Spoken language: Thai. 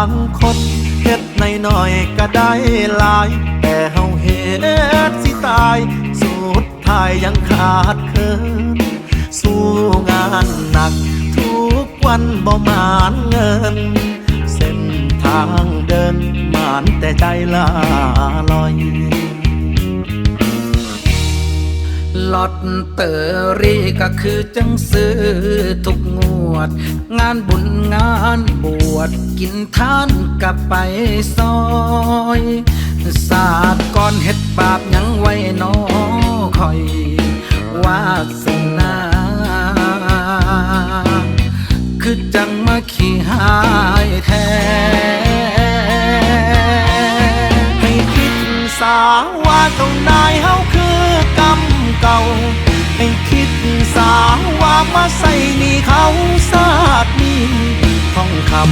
างคนเฮ็ดในหน้อยก็ได้หลาย แต่เฮาเฮ็ดสิตาย สุดท้ายยังขาดเคินสู้งานหนัก ทุกวันบ่มานเงิน เส้นทางเดินมานแต่ใจลาลอยลอตเตอรี่ก็คือจังซื้อทุกง วด งานบุญงานบวชกินทานกับไปซอยศาสตร์ก่อนเฮ็ดบาปยังไว้นอคอยวาสนาคือจังมาขี้หายแท้ให้คิดสาว่าเจ้านายเฮา ให้คิดสาว่ามาใส่นี่เขาสาดนี้ท่องคำ